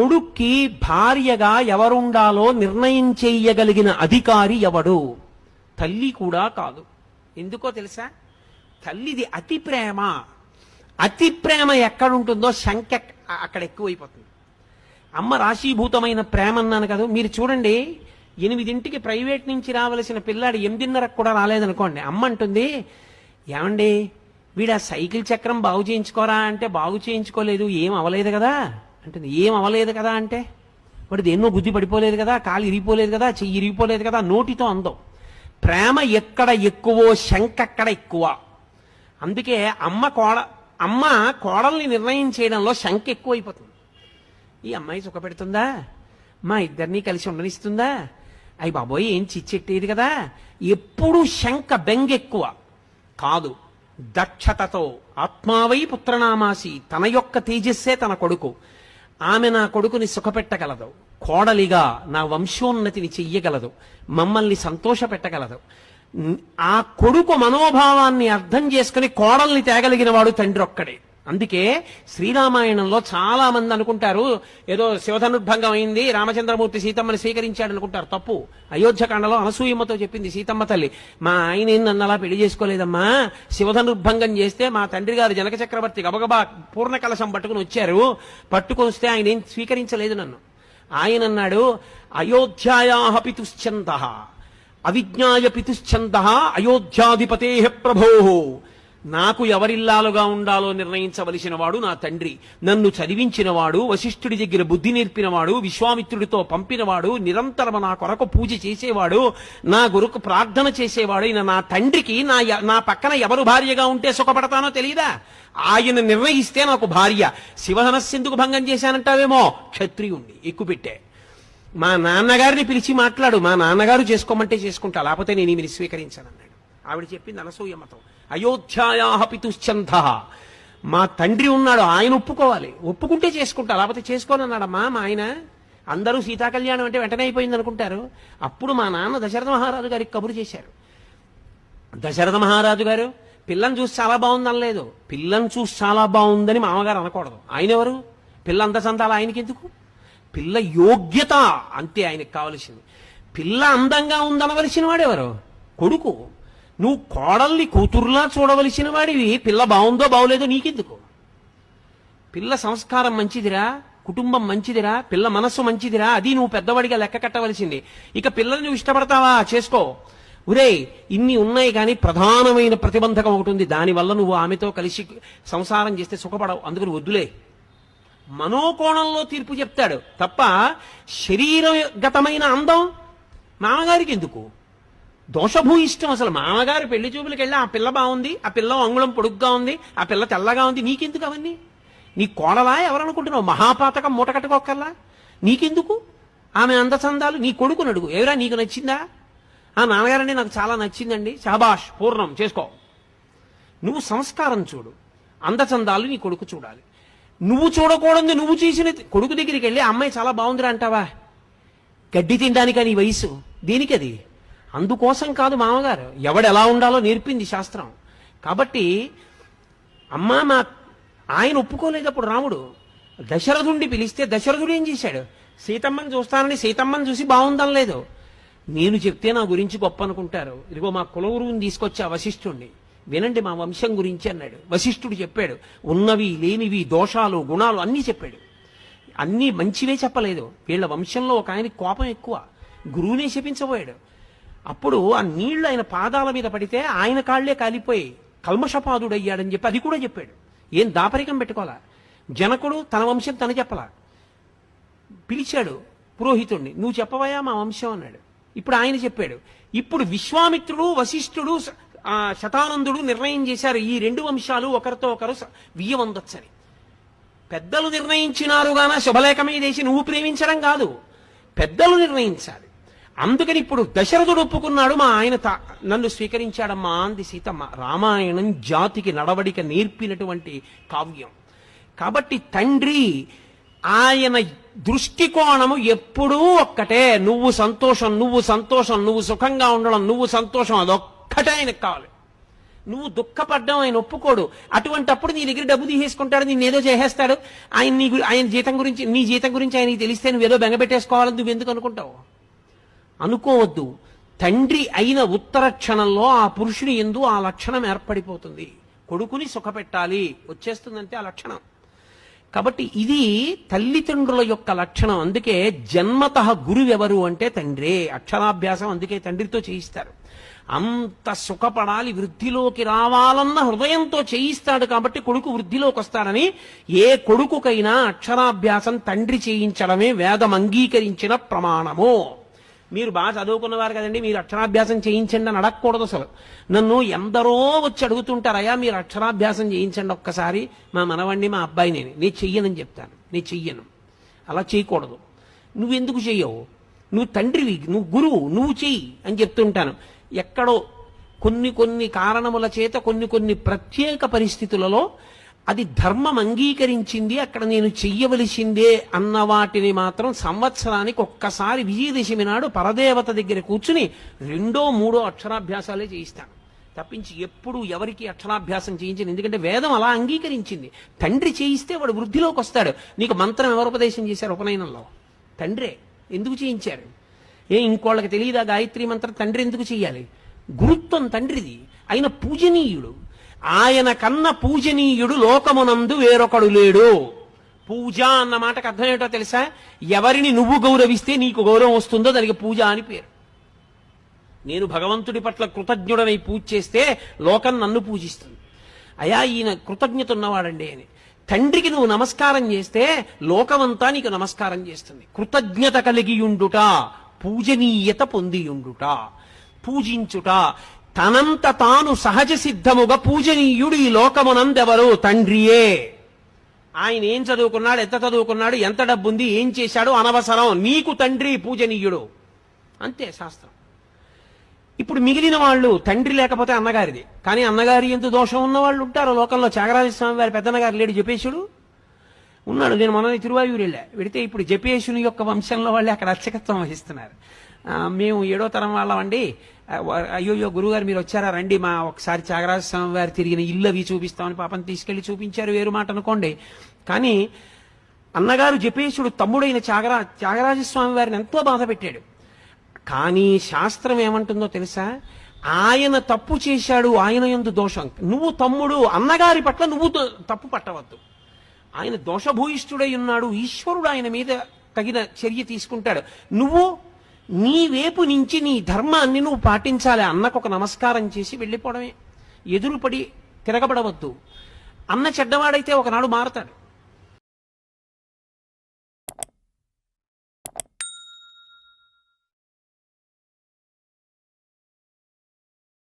కొడుక్కి భార్యగా ఎవరుండాలో నిర్ణయం చేయగలిగిన అధికారి ఎవడు? తల్లి కూడా కాదు. ఎందుకో తెలుసా? తల్లిది అతి ప్రేమ. అతి ప్రేమ ఎక్కడుంటుందో శంక అక్కడ ఎక్కువైపోతుంది. అమ్మ రాశీభూతమైన ప్రేమ అన్నాను కదా మీరు చూడండి ఎనిమిదింటికి ప్రైవేట్ నుంచి రావలసిన పిల్లాడు ఎనిమిదిన్నరకు కూడా రాలేదనుకోండి. అమ్మ అంటుంది ఏమండి వీడు ఆ సైకిల్ చక్రం బాగు చేయించుకోరా? అంటే బాగు చేయించుకోలేదు ఏం అవలేదు కదా. అంటుంది ఏం అవ్వలేదు కదా అంటే? వాడు దేన్నో బుద్ధి పడిపోలేదు కదా కాలు ఇరిగిపోలేదు కదా చెయ్యి ఇరిగిపోలేదు కదా నోటితో అందం. ప్రేమ ఎక్కడ ఎక్కువో శంక అక్కడ ఎక్కువ. అందుకే అమ్మ కోడ అమ్మ కోడల్ని నిర్ణయం చేయడంలో శంక ఎక్కువైపోతుంది. ఈ అమ్మాయి సుఖపెడుతుందా? మా ఇద్దరినీ కలిసి ఉండనిస్తుందా? అయ్యి బాబోయ్ ఏం చిచ్చెట్టేది కదా? ఎప్పుడు శంక బెంగెక్కువ. కాదు దక్షతతో ఆత్మావై పుత్రనామాసి తన యొక్క తేజస్సే తన కొడుకు. ఆమె నా కొడుకుని సుఖపెట్టగలదు. కోడలిగా నా వంశోన్నతిని చెయ్యగలదు. మమ్మల్ని సంతోషపెట్టగలదు. ఆ కొడుకు మనోభావాన్ని అర్థం చేసుకుని కోడల్ని తేగలిగిన వాడు తండ్రి ఒక్కడే అందుకే శ్రీరామాయణంలో చాలా మంది అనుకుంటారు ఏదో శివధనుర్భంగం అయింది రామచంద్రమూర్తి సీతమ్మని స్వీకరించాడు అనుకుంటారు. తప్పు. అయోధ్యకాండలో అనసూయమ్మతో చెప్పింది సీతమ్మ తల్లి. మా ఆయన నన్ను అలా పెళ్ళి చేసుకోలేదమ్మా? శివధనుర్భంగం చేస్తే మా తండ్రి గారు జనక చక్రవర్తి గబగబా పూర్ణ కలశం పట్టుకుని వచ్చారు. పట్టుకొస్తే ఆయన ఏం స్వీకరించలేదు నన్ను. ఆయన అన్నాడు అయోధ్యాయాహ పితుశ్చంద అవిజ్ఞాయ పితుశ్చంద అయోధ్యాధిపతే ప్రభో నాకు ఎవరిల్లాలుగా ఉండాలో నిర్ణయించవలసిన వాడు నా తండ్రి. నన్ను చదివించినవాడు వశిష్ఠుడి దగ్గర బుద్ధి నేర్పినవాడు విశ్వామిత్రుడితో పంపినవాడు నిరంతరం నా కొరకు పూజ చేసేవాడు నా గురుకు ప్రార్థన చేసేవాడు ఈయన నా తండ్రికి నా నా పక్కన ఎవరు భార్యగా ఉంటే సుఖపడతానో తెలియదా ఆయన నిర్ణయిస్తే నాకు భార్య. శివహనస్సెందుకు భంగం చేశానంటావేమో? క్షత్రియుణ్ణి ఎక్కుపెట్టే. మా నాన్నగారిని పిలిచి మాట్లాడు. మా నాన్నగారు చేసుకోమంటే చేసుకుంటా లేకపోతే నేను ఈమెను స్వీకరించానన్నాడు. ఆవిడ చెప్పింది అనసూయమ్మతో అయోధ్యాయా పితుశ్చంధ. మా తండ్రి ఉన్నాడు ఆయన ఒప్పుకోవాలి. ఒప్పుకుంటే చేసుకుంటా లేకపోతే చేసుకోనన్నాడమ్మా మా ఆయన అందరూ సీతా కళ్యాణం అంటే వెంటనే అయిపోయింది అనుకుంటారు. అప్పుడు మా నాన్న దశరథ మహారాజు గారికి కబురు చేశారు. దశరథ మహారాజు గారు పిల్లని చూసి చాలా బాగుంది అనలేదు పిల్లని చూసి చాలా బాగుందని మామగారు అనకూడదు. ఆయన ఎవరు? పిల్ల అంత సంతాలు ఆయనకి ఎందుకు పిల్ల యోగ్యత అంతే ఆయనకి కావలసింది. పిల్ల అందంగా ఉందనవలసిన వాడెవరు కొడుకు. నువ్వు కోడల్ని కూతురులా చూడవలసిన వాడివి. పిల్ల బాగుందో బాగోలేదో నీకెందుకు? పిల్ల సంస్కారం మంచిదిరా కుటుంబం మంచిదిరా పిల్ల మనస్సు మంచిదిరా అది నువ్వు పెద్దవాడిగా లెక్క కట్టవలసింది. ఇక పిల్లల్ని నువ్వు ఇష్టపడతావా? చేసుకో. ఉరే ఇన్ని ఉన్నాయి కానీ ప్రధానమైన ప్రతిబంధకం ఒకటి ఉంది. దానివల్ల నువ్వు ఆమెతో కలిసి సంసారం చేస్తే సుఖపడవు. అందుకని వద్దులే. మనోకోణంలో తీర్పు చెప్తాడు. తప్ప శరీరగతమైన అందం మామగారికి ఎందుకు దోషభూయిష్టం అసలు. మామగారు పెళ్ళి చూపులకు వెళ్ళి ఆ పిల్ల బాగుంది ఆ పిల్ల అంగుళం పొడుగ్గా ఉంది ఆ పిల్ల తెల్లగా ఉంది నీకెందుకు అవన్నీ? నీ కోడలా ఎవరనుకుంటున్నావు? మహాపాతకం మూట కట్టుకోకల్లా నీకెందుకు? ఆమె అందచందాలు నీ కొడుకు అడుగు. ఎవరా నీకు నచ్చిందా? ఆ నాన్నగారండి నాకు చాలా నచ్చిందండి. షాబాష్ పూర్ణం చేసుకో. నువ్వు సంస్కారం చూడు. అందచందాలు నీ కొడుకు చూడాలి. నువ్వు చూడకూడదు నువ్వు చేసిన కొడుకు దగ్గరికి వెళ్ళి అమ్మాయి చాలా బాగుందిరా అంటావా? గడ్డి తినడానికా నీ వయసు? అది అందుకోసం కాదు మామగారు. ఎవడెలా ఉండాలో నేర్పింది శాస్త్రం. కాబట్టి అమ్మా మా ఆయన ఒప్పుకోలేదు అప్పుడు రాముడు దశరథుండి పిలిస్తే దశరథుడు ఏం చేశాడు? సీతమ్మని చూస్తానని సీతమ్మని చూసి బాగుందని లేదు. నేను చెప్తే నా గురించి గొప్ప అనుకుంటారు. ఇదిగో మా కులగురువుని తీసుకొచ్చా వశిష్ఠుణ్ణి. వినండి మా వంశం గురించి అన్నాడు. వశిష్ఠుడు చెప్పాడు. ఉన్నవి లేనివి దోషాలు గుణాలు అన్నీ చెప్పాడు. అన్నీ మంచివే చెప్పలేదు. వీళ్ళ వంశంలో ఒక ఆయనకి కోపం ఎక్కువ. గురువునే శపించబోయాడు. అప్పుడు ఆ నీళ్ళు ఆయన పాదాల మీద పడితే ఆయన కాళ్ళే కాలిపోయి కల్మషపాదుడయ్యాడని చెప్పి అది కూడా చెప్పాడు. ఏం దాపరికం పెట్టుకోవాలా? జనకుడు తన వంశం తన చెప్పలా? పిలిచాడు పురోహితుణ్ణి నువ్వు చెప్పవయా మా వంశం అన్నాడు. ఇప్పుడు ఆయన చెప్పాడు ఇప్పుడు విశ్వామిత్రుడు వశిష్ఠుడు శతానందుడు నిర్ణయం చేశారు. ఈ రెండు వంశాలు ఒకరితో ఒకరు వియ్యవందొచ్చని. పెద్దలు నిర్ణయించినారు గాన శుభలేఖ మీద వేసి నువ్వు ప్రేమించడం కాదు పెద్దలు నిర్ణయించాలి. అందుకని ఇప్పుడు దశరథుడు ఒప్పుకున్నాడు మా ఆయన నన్ను స్వీకరించాడమ్మా అంది సీతమ్మ. రామాయణం జాతికి నడవడిక నేర్పినటువంటి కావ్యం. కాబట్టి తండ్రి ఆయన దృష్టికోణము ఎప్పుడూ ఒక్కటే. నువ్వు సంతోషం నువ్వు సంతోషం నువ్వు సుఖంగా ఉండడం నువ్వు సంతోషం అదొక్కటే ఆయనకు కావాలి. నువ్వు దుఃఖపడ్డం ఆయన ఒప్పుకోడు. అటువంటప్పుడు నీ దగ్గర డబ్బు తీసేసుకుంటాడు నేను ఏదో చేసేస్తాడు. ఆయన నీ ఆయన జీతం గురించి నీ జీతం గురించి ఆయనకి తెలిస్తే నువ్వేదో బెంగ పెట్టేసుకోవాలని నువ్వు ఎందుకు అనుకుంటావు? అనుకోవద్దు. తండ్రి అయిన ఉత్తర క్షణంలో ఆ పురుషుని ఎందు ఆ లక్షణం ఏర్పడిపోతుంది. కొడుకుని సుఖపెట్టాలి. వచ్చేస్తుందంటే ఆ లక్షణం. కాబట్టి ఇది తల్లిదండ్రుల యొక్క లక్షణం. అందుకే జన్మత గురువెవరు అంటే తండ్రే. అక్షరాభ్యాసం అందుకే తండ్రితో చేయిస్తారు. అంత సుఖపడాలి వృద్ధిలోకి రావాలన్న హృదయంతో చేయిస్తాడు కాబట్టి కొడుకు వృద్ధిలోకి వస్తాడని ఏ కొడుకుకైనా అక్షరాభ్యాసం తండ్రి చేయించడమే వేదం అంగీకరించిన ప్రమాణము. మీరు బాగా చదువుకున్నవారు కదండి మీరు అక్షరాభ్యాసం చేయించండి అని అడగకూడదు అసలు. నన్ను ఎందరో వచ్చి అడుగుతుంటారయ్యా మీరు అక్షరాభ్యాసం చేయించండి ఒక్కసారి మా మనవండి మా అబ్బాయి నేను నీ చెయ్యనని చెప్తాను నేను చెయ్యను. అలా చేయకూడదు. నువ్వెందుకు చెయ్యవు? నువ్వు తండ్రివి నువ్వు గురువు నువ్వు చెయ్యి అని చెప్తుంటాను. ఎక్కడో కొన్ని కొన్ని కారణముల చేత కొన్ని కొన్ని ప్రత్యేక పరిస్థితులలో అది ధర్మం అంగీకరించింది అక్కడ నేను చెయ్యవలసిందే అన్న వాటిని మాత్రం సంవత్సరానికి ఒక్కసారి విజయదశమి నాడు పరదేవత దగ్గర కూర్చుని రెండో మూడో అక్షరాభ్యాసాలే చేయిస్తాను. తప్పించి ఎప్పుడు ఎవరికి అక్షరాభ్యాసం చేయించను. ఎందుకంటే వేదం అలా అంగీకరించింది. తండ్రి చేయిస్తే వాడు వృద్ధిలోకి వస్తాడు. నీకు మంత్రం ఎవరు ఉపదేశం చేశారు ఉపనయనంలో? తండ్రే. ఎందుకు చేయించారు? ఏ ఇంకోళ్ళకి తెలియదా గాయత్రి మంత్రం? తండ్రి ఎందుకు చేయాలి? గురుత్వం తండ్రిది. ఆయన పూజనీయుడు ఆయన కన్న పూజనీయుడు లోకమునందు వేరొకడు లేడు. పూజ అన్న మాటకు అర్థం ఏంటో తెలుసా? ఎవరిని నువ్వు గౌరవిస్తే నీకు గౌరవం వస్తుందో దానికి పూజ అని పేరు. నేను భగవంతుడి పట్ల కృతజ్ఞుడనై పూజ చేస్తే లోకం నన్ను పూజిస్తుంది. అయా ఈయన కృతజ్ఞత ఉన్నవాడండి అని. తండ్రికి నువ్వు నమస్కారం చేస్తే లోకమంతా నీకు నమస్కారం చేస్తుంది. కృతజ్ఞత కలిగియుండుట పూజనీయత పొందియుండుట పూజించుట తనంత తాను సహజ సిద్ధముగా పూజనీయుడు ఈ లోకమునందెవరు? తండ్రియే. ఆయన ఏం చదువుకున్నాడు? ఎంత చదువుకున్నాడు? ఎంత డబ్బుంది? ఏం చేశాడు? అనవసరం. నీకు తండ్రి పూజనీయుడు. అంతే శాస్త్రం. ఇప్పుడు మిగిలిన వాళ్ళు తండ్రి లేకపోతే అన్నగారిది. కానీ అన్నగారి ఎంత దోషం ఉన్న వాళ్ళు ఉంటారు. లోకంలో చాగరాజ స్వామి వారి పెద్దన్నగారు లేడు జపేశుడు. ఉన్నాడు. నేను మొన్న తిరువాయూరు వెళ్ళా. వెడితే ఇప్పుడు జపేశుని యొక్క వంశంలో వాళ్ళే అక్కడ అర్చకత్వం వహిస్తున్నారు. మేము ఏడో తరం వాళ్ళమండి అయ్యో అయ్యో గురుగారు మీరు వచ్చారా? రండి మా ఒకసారి త్యాగరాజ స్వామి వారు తిరిగిన ఇల్లు అవి చూపిస్తామని పాపం తీసుకెళ్ళి చూపించారు వేరు మాట అనుకోండి. కానీ అన్నగారు జపేశుడు తమ్ముడైన త్యాగరా త్యాగరాజస్వామి వారిని ఎంతో బాధ పెట్టాడు. కానీ శాస్త్రం ఏమంటుందో తెలుసా? ఆయన తప్పు చేశాడు ఆయన ఎందు దోషం. నువ్వు తమ్ముడు అన్నగారి పట్ల నువ్వు తప్పు పట్టవద్దు. ఆయన దోషభూయిష్ఠుడై ఉన్నాడు ఈశ్వరుడు ఆయన మీద తగిన చర్య తీసుకుంటాడు. నువ్వు నీ వేపు నుంచి నీ ధర్మాన్ని నువ్వు పాటించాలి అన్నకు ఒక నమస్కారం చేసి వెళ్ళిపోవడమే. ఎదురుపడి తిరగబడవద్దు. అన్న చెడ్డవాడైతే ఒకనాడు మారతాడు.